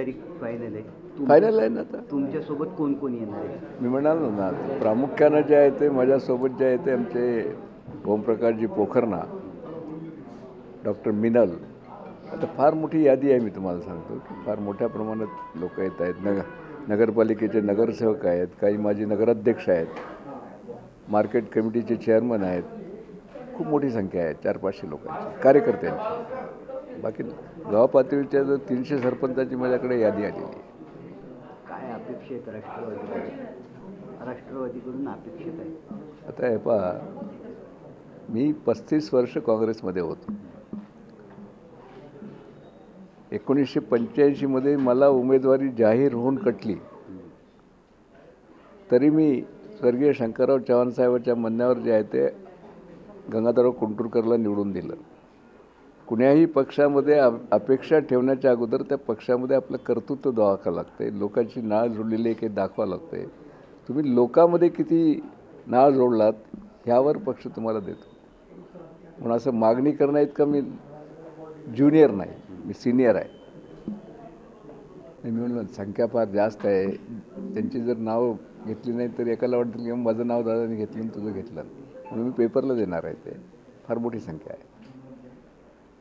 तारीख फायनल आहे. फायनल आहे ना आता? तुमच्यासोबत कोण कोण येणार आहे? मी म्हणालो ना प्रामुख्यानं जे आहे ते माझ्यासोबत जे आहे ते आमचे ओमप्रकाशजी पोखरना डॉक्टर मिनल. आता फार मोठी यादी आहे मी तुम्हाला सांगतो की फार मोठ्या प्रमाणात लोक येत आहेत. नग नगरपालिकेचे नगरसेवक आहेत काही माझे नगराध्यक्ष आहेत मार्केट कमिटीचे चेअरमन आहेत खूप मोठी संख्या आहे चार पाचशे लोकांची कार्यकर्त्यांची. बाकी गाव पातळीच्या जर तीनशे सरपंचाची माझ्याकडे यादी आलेली काय अपेक्षित राष्ट्रवादीकडून? राष्ट्रवादीकडून अपेक्षित आहे आता हे पहा मी पस्तीस वर्ष काँग्रेसमध्ये होतो. एकोणीसशे पंच्याऐंशीमध्ये मला उमेदवारी जाहीर होऊन कटली. तरी मी स्वर्गीय शंकरराव चव्हाण साहेबांच्या म्हणण्यावर जे आहे ते गंगाधरराव कुंटुरकरला निवडून दिलं. कुण्याही पक्षामध्ये अपेक्षा ठेवण्याच्या अगोदर त्या पक्षामध्ये आपलं कर्तृत्व दाखवावं लागते लोकांची नाळ जोडलेली आहे हे दाखवावं लागते तुम्ही लोकांमध्ये किती नाळ जोडलात ह्यावर पक्ष तुम्हाला देतो. म्हणून असं मागणी करणं इतकं मी ज्युनियर नाही मी सिनियर आहे. मी म्हणलं संख्या फार जास्त आहे. त्यांची जर नाव घेतली नाही तर एकाला वाटतं की माझं नाव दादाने घेतलं आणि तुझं घेतलं. म्हणून मी पेपरला देणार आहे ते. फार मोठी संख्या आहे.